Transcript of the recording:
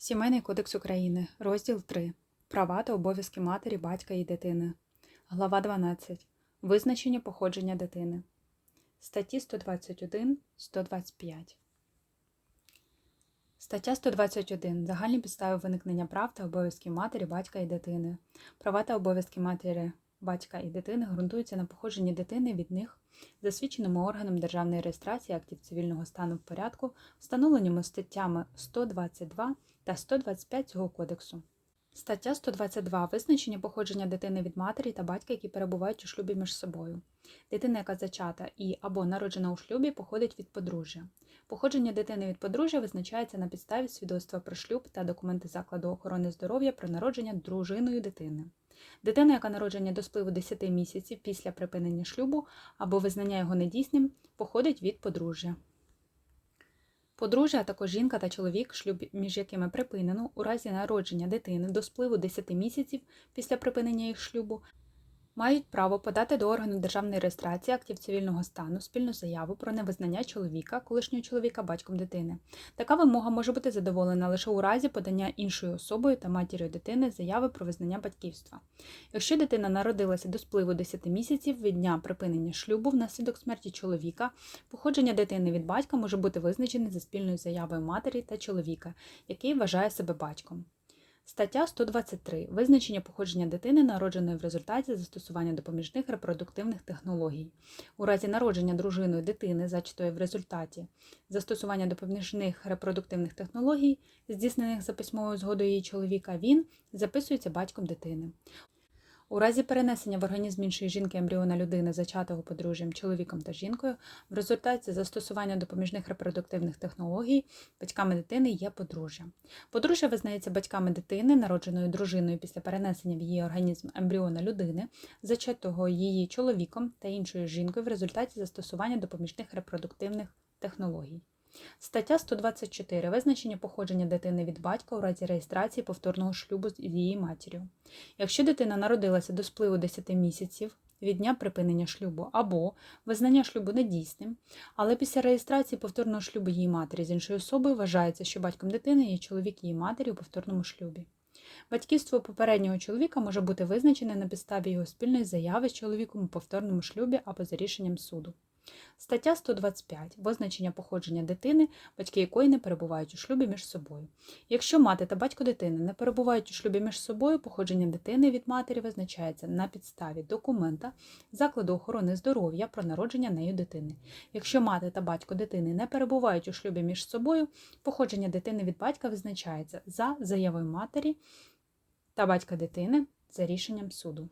Сімейний кодекс України, розділ 3. Права та обов'язки матері, батька і дитини. Глава 12. Визначення походження дитини. Статті 121, 125. Стаття 121. Загальні підстави виникнення прав та обов'язків матері, батька і дитини. Права та обов'язки матері, батька і дитини ґрунтуються на походженні дитини від них, засвідченому органом державної реєстрації актів цивільного стану в порядку, встановленому статтями 122 та 125 цього кодексу. Стаття 122. Визначення походження дитини від матері та батька, які перебувають у шлюбі між собою. Дитина, яка зачата і або народжена у шлюбі, походить від подружжя. Походження дитини від подружжя визначається на підставі свідоцтва про шлюб та документи закладу охорони здоров'я про народження дружиною дитини. Дитина, яка народження до спливу 10 місяців після припинення шлюбу або визнання його недійсним, походить від подружжя. Подружжя, а також жінка та чоловік, шлюб між якими припинено у разі народження дитини до спливу 10 місяців після припинення їх шлюбу, мають право подати до органу державної реєстрації актів цивільного стану спільну заяву про невизнання чоловіка, колишнього чоловіка батьком дитини. Така вимога може бути задоволена лише у разі подання іншою особою та матір'ю дитини заяви про визнання батьківства. Якщо дитина народилася до спливу 10 місяців від дня припинення шлюбу внаслідок смерті чоловіка, походження дитини від батька може бути визначене за спільною заявою матері та чоловіка, який вважає себе батьком. Стаття 123. Визначення походження дитини, народженої в результаті застосування допоміжних репродуктивних технологій. У разі народження дружиною дитини, зачатої в результаті застосування допоміжних репродуктивних технологій, здійснених за письмовою згодою її чоловіка, він записується батьком дитини. У разі перенесення в організм іншої жінки ембріона людини, зачатого подружжям, чоловіком та жінкою, в результаті застосування допоміжних репродуктивних технологій батьками дитини є подружжя. Подружжя визнається батьками дитини, народженої дружиною після перенесення в її організм ембріона людини, зачатого її чоловіком та іншою жінкою в результаті застосування допоміжних репродуктивних технологій. Стаття 124. Визначення походження дитини від батька у разі реєстрації повторного шлюбу з її матір'ю. Якщо дитина народилася до спливу 10 місяців від дня припинення шлюбу або визнання шлюбу недійсним, але після реєстрації повторного шлюбу її матері з іншою особою вважається, що батьком дитини є чоловік її матері у повторному шлюбі. Батьківство попереднього чоловіка може бути визначене на підставі його спільної заяви з чоловіком у повторному шлюбі або за рішенням суду. Стаття 125. Визначення походження дитини, батьки якої не перебувають у шлюбі між собою. Якщо мати та батько дитини не перебувають у шлюбі між собою, походження дитини від матері визначається на підставі документа закладу охорони здоров'я про народження нею дитини. Якщо мати та батько дитини не перебувають у шлюбі між собою, походження дитини від батька визначається за заявою матері та батька дитини за рішенням суду.